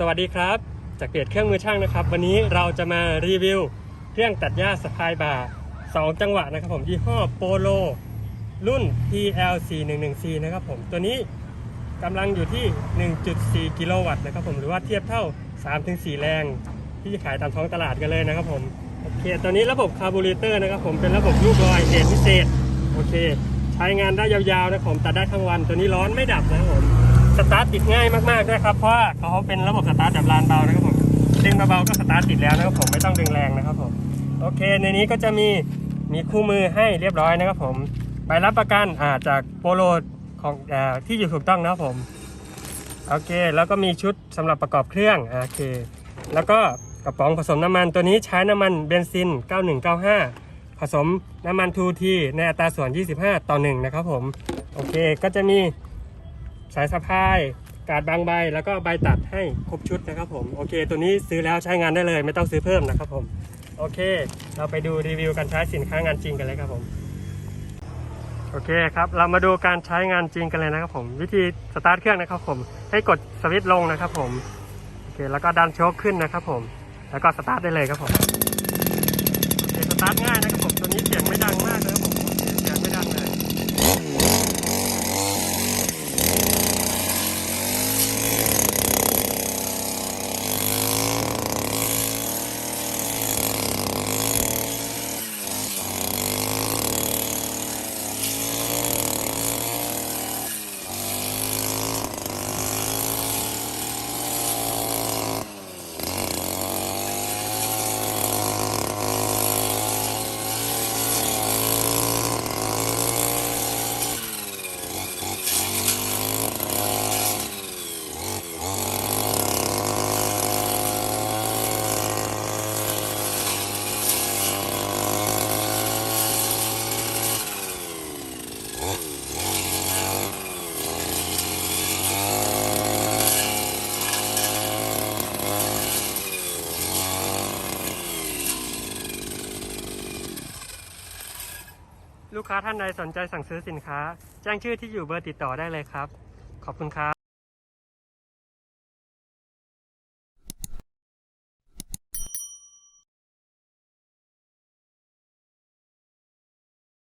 สวัสดีครับ จากเพจเครื่องมือช่างนะครับ วันนี้เราจะมารีวิวเครื่องตัดหญ้าสะพายบ่า2 จังหวะนะครับผมยี่ห้อโปโลรุ่น PL411C นะครับผมตัวนี้กำลังอยู่ที่ 1.4 กิโลวัตต์นะครับผมหรือว่าเทียบเท่า 3-4 แรง ที่ขายตามท้องตลาดกันเลยนะครับผมโอเคตัวนี้ระบบคาร์บูเรเตอร์นะครับผมเป็นระบบลูกลอยเกรดพิเศษโอเค ใช้งานได้ยาวๆนะครับผมตัดได้ทั้งวันตัวนี้ร้อนไม่ดับนะครับผม สตาร์ทติดง่ายมากๆด้วยครับ เพราะว่าเขาเป็นระบบสตาร์ทแบบลานเบานะครับผม ดึงเบาๆก็สตาร์ทติดแล้วนะครับผม ไม่ต้องดึงแรงนะครับผม โอเค ในนี้ก็จะมีมีคู่มือให้เรียบร้อยนะครับผม ใบรับประกันอ่าจากโปโลของอาที่อยู่ถูกต้องนะครับผม โอเค แล้วก็มีชุดสำหรับประกอบเครื่อง โอเค แล้วก็กระป๋องผสมน้ำมันตัวนี้ใช้น้ำมันเบนซิน 9195ผสมน้ำมัน 2T ในอัตราส่วน 25 ต่อ 1 นะครับผม โอเค ก็จะมี สายสะพาย การดบางใบ แล้วก็ใบตัดให้ครบชุดนะครับผม โอเค ตัวนี้ซื้อแล้วใช้งานได้เลย ไม่ต้องซื้อเพิ่มนะครับผม โอเค เราไปดูรีวิวการใช้สินค้างานจริงกันเลยครับผม โอเคครับ เรามาดูการใช้งานจริงกันเลยนะครับผม วิธีสตาร์ทเครื่องนะครับผม ให้กดสวิตช์ลงนะครับผม โอเค แล้วก็ดันโชคขึ้นนะครับผม แล้วก็สตาร์ทได้เลยครับผม โอเค สตาร์ทง่ายนะครับผม ตัวนี้เสียงไม่ดังมากนะครับผมโอเคเสียงไม่ดังเลย ลูกค้าท่านใดสนใจสั่งซื้อสินค้า แจ้งชื่อที่อยู่เบอร์ติดต่อได้เลยครับ ขอบคุณครับ